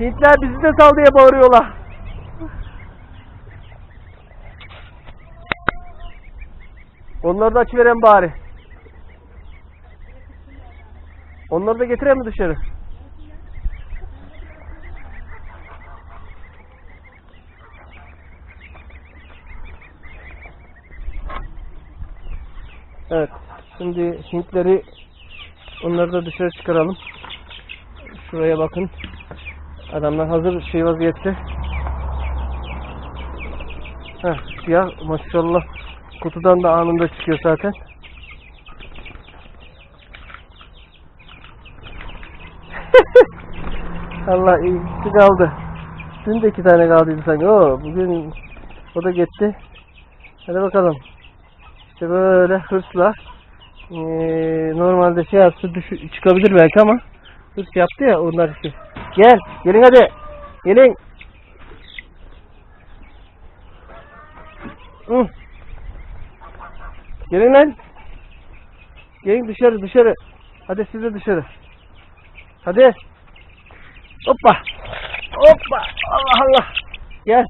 Hintler bizi de sal diye bağırıyorlar. Onları da açıveren bari. Onları da getireyim mi dışarı? Evet. Şimdi Hintleri onları da dışarı çıkaralım. Şuraya bakın. Adamlar hazır şey vaziyette. Heh, siyah maşallah kutudan da anında çıkıyor zaten. Allah ikisi kaldı. Dün de iki tane kaldıydı sanki. Oo, bugün o da gitti. Hadi bakalım. İşte böyle hırsla eee, normalde şey yapsa düşü, çıkabilir belki ama hırs yaptı ya onlar işte. Gel, gelin hadi. Gelin. Hı. Gelin lan. Gelin dışarı dışarı. Hadi siz de dışarı. Hadi. Hoppa. Hoppa. Allah Allah. Gel.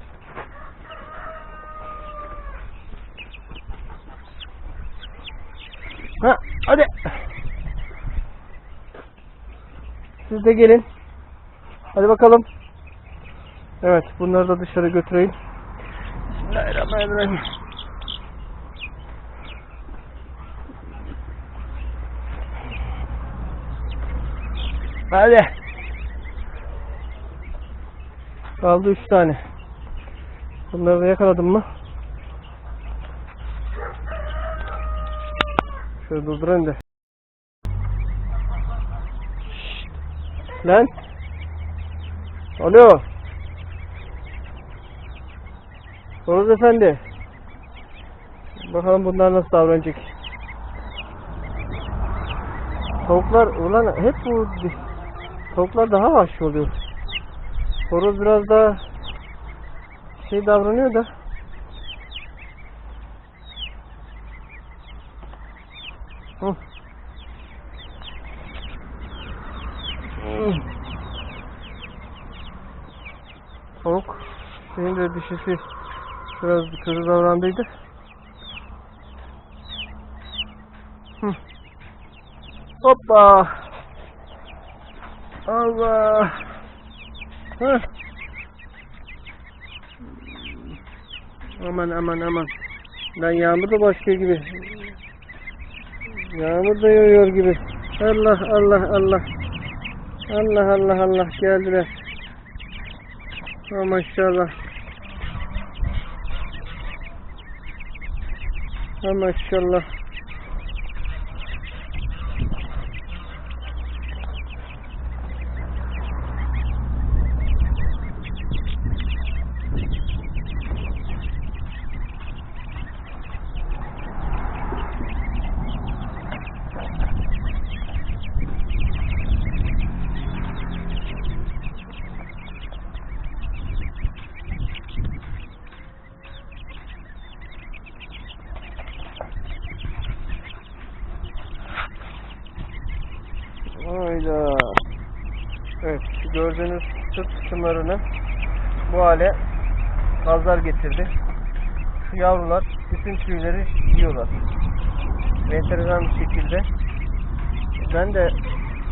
Ha, hadi. Siz de gelin. Hadi bakalım. Evet, bunları da dışarı götüreyim. Bismillahirrahmanirrahim. Hadi. Kaldı üç tane. Bunları da yakaladım mı? Şöyle durdurayım da. Lan. Alo. Horoz efendi. Bakalım bunlar nasıl davranacak. Tavuklar ulan hep bu tavuklar daha vahşi oluyor. Horoz biraz daha şey davranıyor da. Hı. Şeyin de dişisi biraz kötü davrandıydı. Hı. Hoppa. Allah. Hı. Aman aman aman. Lan yağmur da başlıyor gibi. Yağmur da yağıyor gibi. Allah Allah Allah. Allah Allah Allah geldiler. Ha maşallah. Ha maşallah. Hayda. Evet, gördüğünüz sırt kısımlarını bu hale gazlar getirdi. Şu yavrular bütün tüyleri yiyorlar. Enteresan bir şekilde. Ben de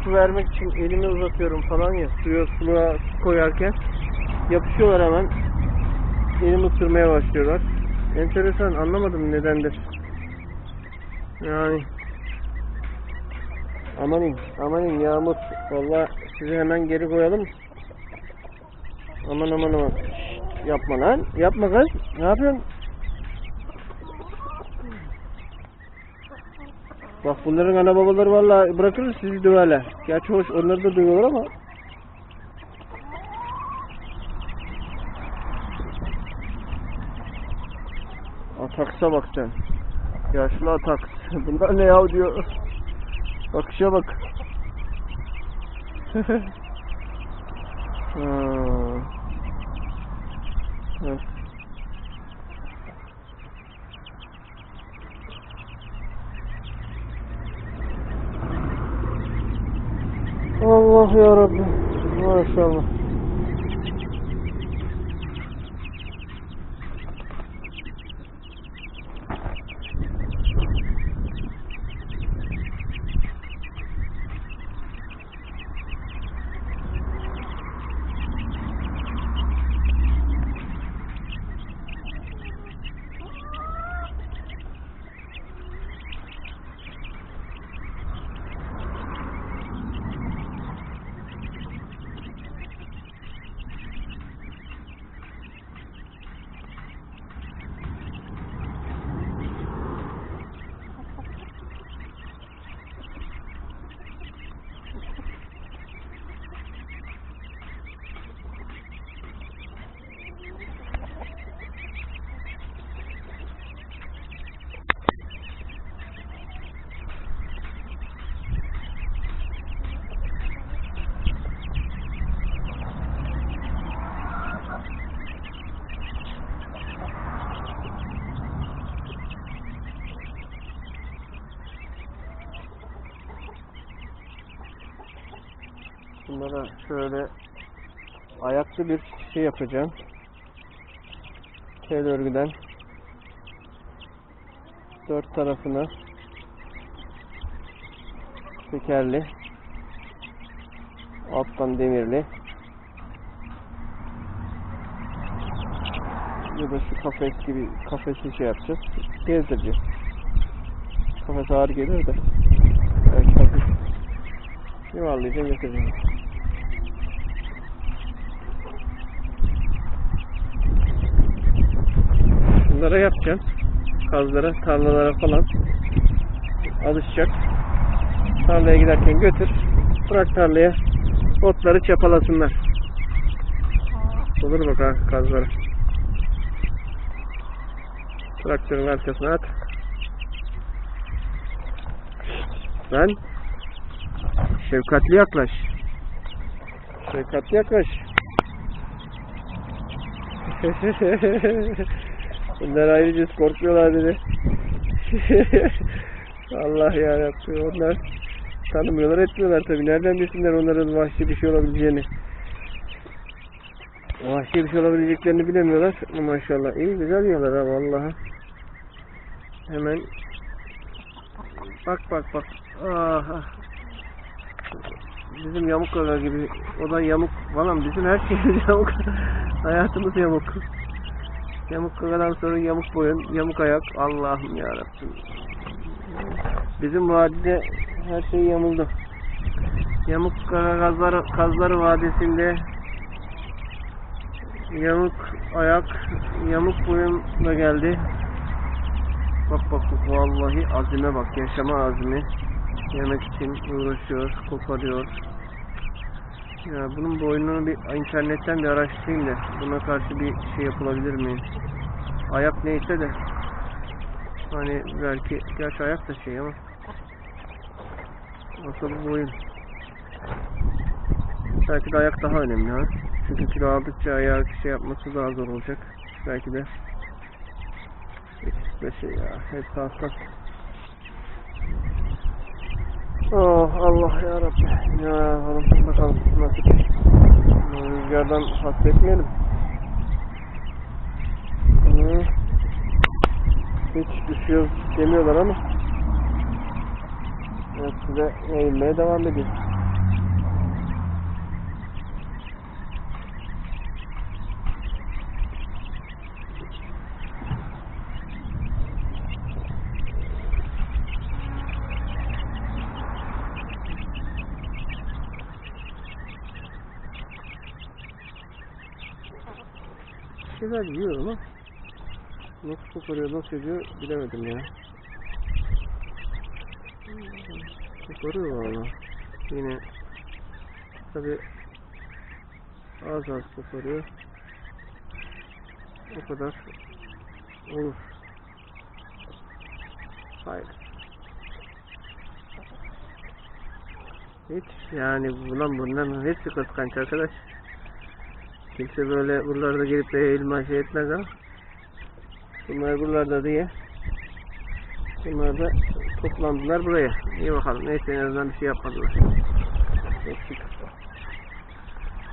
su vermek için elimi uzatıyorum falan ya suya suluğa su koyarken yapışıyorlar hemen. Elimi ısırmaya başlıyorlar. Enteresan anlamadım nedendir. Yani Amanin, amanin Yağmur. Valla sizi hemen geri koyalım. Aman aman aman. Şşt, yapma lan. Yapma kız. Ne yapıyorsun? Bak bunların ana babaları valla bırakırız sizi döverler. Gerçi hoş onları da dövüyorlar ama. Ataksa bak sen. Yaşlı atak. Bunlar ne yav diyor. Bakışa bak. Evet. Allah ya Rabbi. Maşallah. Bunlara şöyle ayaklı bir şey yapacağım. Tel örgüden. Dört tarafını tekerli alttan demirli. Ya da şu kafes gibi kafesi şey yapacağız. Gezdireceğiz. Kafes ağır gelir de. Belki hafif yuvarlayacağım getireceğim Bunlara yapacağım. Kazlara, tarlalara falan alışacak. Tarlaya giderken götür. Bırak tarlaya. Otları çapalasınlar. Olur bak ha kazlara. Traktörün arkasına at. Lan. Şefkatli yaklaş. Şefkatli yaklaş. Bunlar ayrıca korkuyorlar dedi. Allah ya Onlar tanımıyorlar etmiyorlar tabi. Nereden bilsinler onların vahşi bir şey olabileceğini. Vahşi bir şey olabileceklerini bilemiyorlar. Maşallah iyi güzel yiyorlar ha vallahi. Hemen bak bak bak. Ah, ah. Bizim yamuk kaka gibi. O da yamuk falan. Bizim her şeyimiz yamuk. Hayatımız yamuk. Yamuk kakadan sonra yamuk boyun, yamuk ayak. Allah'ım yarabbim. Bizim vadide her şey yamuldu. Yamuk kaka kazları, kazları vadisinde yamuk ayak, yamuk boyunla geldi. Bak bak bak vallahi azime bak yaşama azmi. Yemek için uğraşıyor, koparıyor. Ya bunun boynunu bir internetten bir araştırayım da buna karşı bir şey yapılabilir mi? Ayak neyse de hani belki gerçi ayak da şey ama asıl boyun. Belki de ayak daha önemli ha. Çünkü kilo aldıkça ayağı şey yapması daha zor olacak. Belki de ikisi de şey ya. Hepsi hassas. Oh Allah ya Rabbi. Ya oğlum bakalım nasip. Rüzgardan hasretmeyelim. Hı. Hiç düşüyoruz demiyorlar ama hepsi de eğilmeye devam ediyor. Bir şeyler yiyor ama nasıl koparıyor, nasıl ediyor bilemedim ya. Koparıyor valla. Yine tabi az az koparıyor. O kadar olur. Hayır. Hiç yani bundan bundan hepsi kıskanç arkadaş. Kimse böyle buralarda gelip de eğilme şey etmez ama bunlar buralarda diye bunlar da toplandılar buraya. İyi bakalım. Neyse en azından bir şey yapmadılar. Eksik.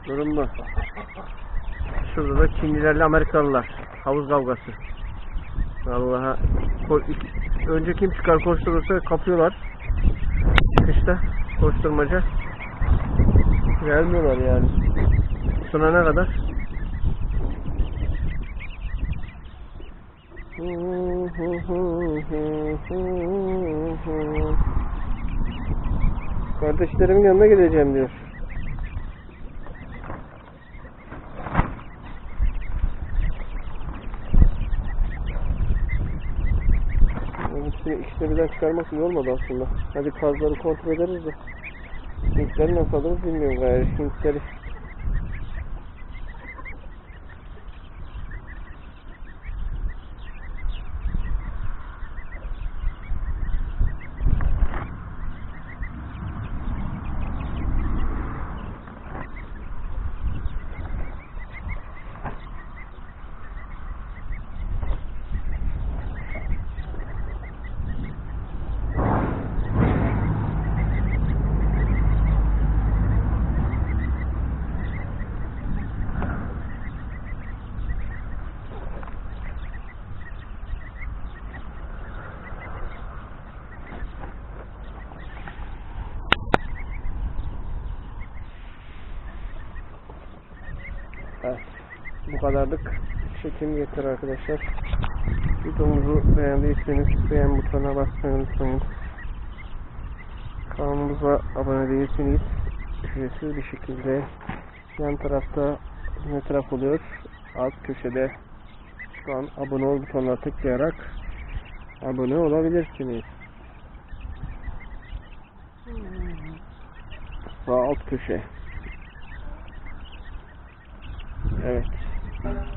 Durum bu. Şurada da Çinlilerle Amerikalılar. Havuz kavgası. İki- önce kim çıkar koşturursa kapıyorlar. Çıkışta koşturmaca. Gelmiyorlar yani. Sunana kadar. Kardeşlerimin yanına gideceğim diyor. Yani İkisini, birden çıkarmak iyi olmadı aslında. Hadi kazları kontrol ederiz de. Hintleri nasıl alırız bilmiyorum gayri. Hintleri Bu kadarlık çekim yeter arkadaşlar. Videomuzu beğendiyseniz beğen butonuna basmayı unutmayın. Kanalımıza abone değilseniz ücretsiz bir şekilde yan tarafta ne taraf oluyor? Alt köşede şu an abone ol butonuna tıklayarak abone olabilirsiniz. Sağ alt köşe. Evet. Thank you.